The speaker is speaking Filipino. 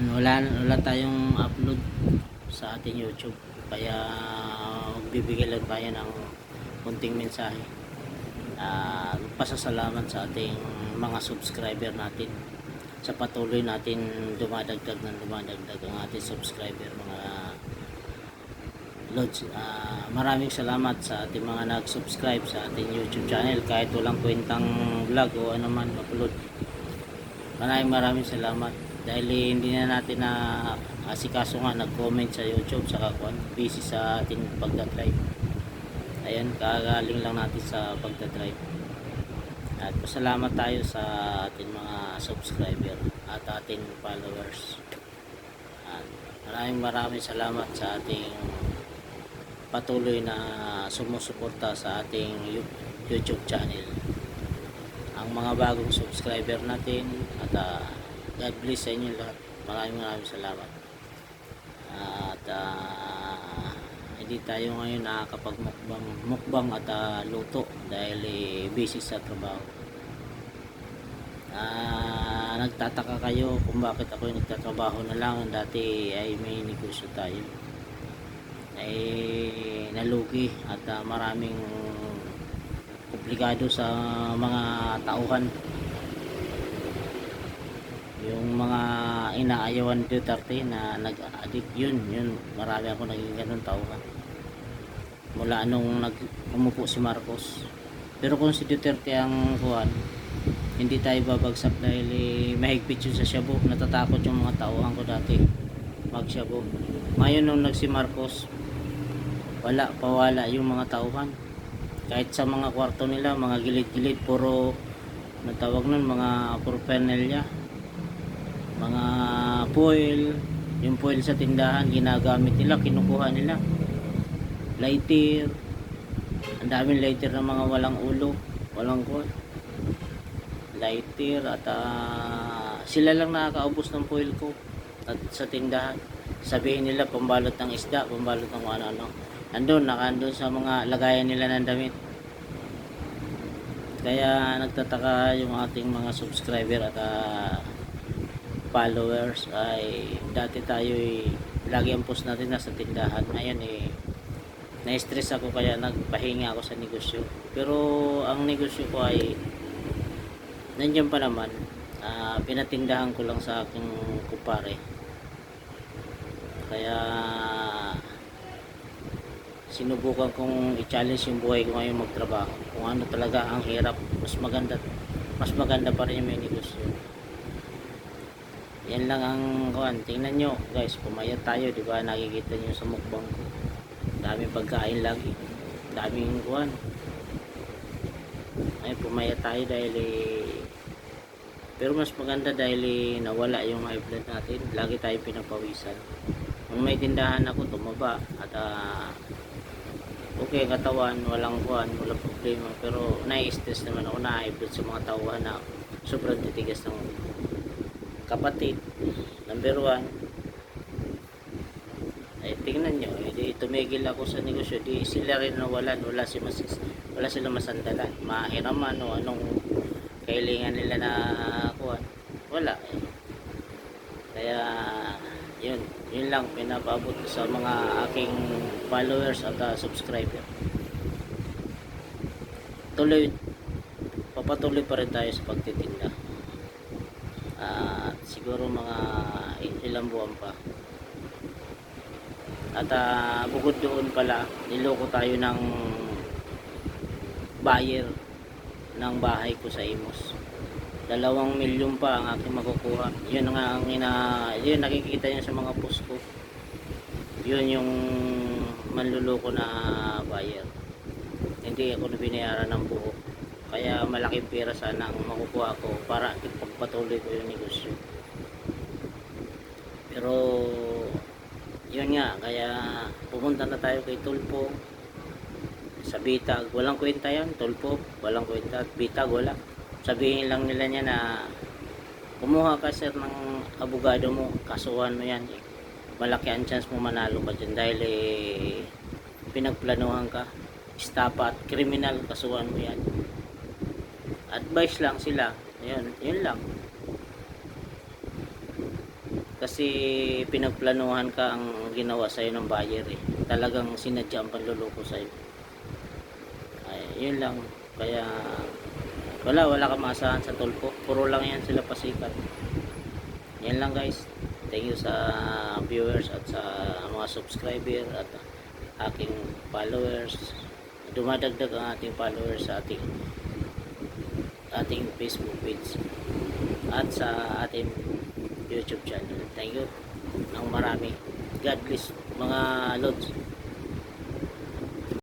Ayan, wala, wala tayong upload sa ating YouTube. Kaya bibigay lang tayo ng kunting mensahe. Ah, pasasalamat sa ating mga subscriber natin sa patuloy natin dumadagdag ng dumadagdag ang ating subscriber mga Lods, ah, maraming salamat sa ating mga nag-subscribe sa ating YouTube channel kahit walang kwentang vlog o ano man upload. Maraming maraming salamat dahil hindi na natin na asikaso nga nag-comment sa YouTube sa kakuan busy sa ating pagdadrive. Ayan, kagaling lang natin sa pagdadrive. At pasalamat tayo sa ating mga subscriber at ating followers. At maraming maraming salamat sa ating patuloy na sumusuporta sa ating YouTube channel. Ang mga bagong subscriber natin at ah, God bless sa inyo lahat. Maraming maraming salamat. At ah, hindi tayo ngayon nakakapagmukbang mukbang at ah, luto dahil eh, busy sa trabaho. Ah, nagtataka kayo kung bakit ako nagtatrabaho na lang dati ay may negosyo tayo ay nalugi at ah, maraming komplikado sa mga tauhan yung mga inaayawan Duterte na nag-addict yun yun. Marami ako naging ganun tauhan. Mula nung nag umupo si Marcos. Pero kung si Duterte ang kuhan hindi tayo babagsak dahil eh, mahigpit yun sa Shabu. Natatakot yung mga tauhan ko dati mag Shabu ngayon nung nag si Marcos wala pawala yung mga tauhan. Kahit sa mga kwarto nila mga gilid-gilid puro natawag nun mga puro panelya mga foil yung foil sa tindahan ginagamit nila kinukuha nila. Lighter. Ang daming lighter ng mga walang ulo walang ko lighter at ah, sila lang nakakaubos ng foil ko at sa tindahan. Sabihin nila pambalot ng isda pambalot ng ano-ano. Andun nakaandun sa mga lagayan nila ng damit. Kaya nagtataka yung ating mga subscriber at ah, followers ay dati tayo ay lagi ang post natin nasa tindahan. Ngayon eh na-stress ako kaya nagpahinga ako sa negosyo. Pero ang negosyo ko ay nandiyan pa naman. Ah, pinatindahan ko lang sa aking kupare kaya sinubukan kong i-challenge yung buhay ko ngayon magtrabaho. Kung ano talaga ang hirap mas maganda mas maganda pa rin yung may negosyo yan lang ang kuan tingnan nyo guys pumayat tayo di ba? Nakikita nyo sa mukbang ko. Daming pagkain lagi. Daming kuan ay pumayat tayo dahil eh, pero mas maganda dahil eh, nawala yung high blood natin. Lagi tayo pinapawisan. Kung may tindahan ako tumaba at ah, okay katawan walang kuan walang problema. Pero nai-stress naman ako na high blood sa mga tauhan na sobrang titigas ng kapatid. Number one ay tingnan nyo eh, di tumigil ako sa negosyo di sila rin nawalan wala, si mas, wala sila masandalan mahiraman o anong kailangan nila na kuhan wala. Eh. kaya yun yun lang pinapabot sa mga aking followers at uh, subscriber. Tuloy papatuloy pa rin tayo sa pagtitinda at siguro mga ilang buwan pa. At ah, bukod doon pala niloko tayo ng buyer ng bahay ko sa Imos dalawang milyon pa ang aking makukuha. Yun nga ang ina yun nakikita niyo sa mga post ko. Yun yung manluloko na buyer. Hindi ako na binayaran ng buo kaya malaking pera sana ang makukuha ko para ipagpatuloy ko yung negosyo. Pero yun nga kaya pumunta na tayo kay Tulpo. Sa Bitag walang kwenta yan Tulpo. Walang kwenta at Bitag wala. Sabihin lang nila niya na kumuha ka sir ng abogado mo. Kasuhan mo yan. Malaki ang chance mo manalo ka dyan dahil eh, pinagplanuhan ka. Estapa at kriminal kasuhan mo yan advice lang sila yun, yun lang Kasi pinagplanuhan ka ang ginawa sa'yo ng buyer eh. Talagang sinadya ang panluloko sa'yo. Ay, yun lang. Kaya wala, wala ka maasahan sa tulpo. Puro lang yan sila pasikat. Yan lang guys. Thank you sa viewers at sa mga subscriber at aking followers. Dumadagdag ang ating followers sa ating ating Facebook page at sa ating YouTube channel. Thank you ng marami. God bless mga lods.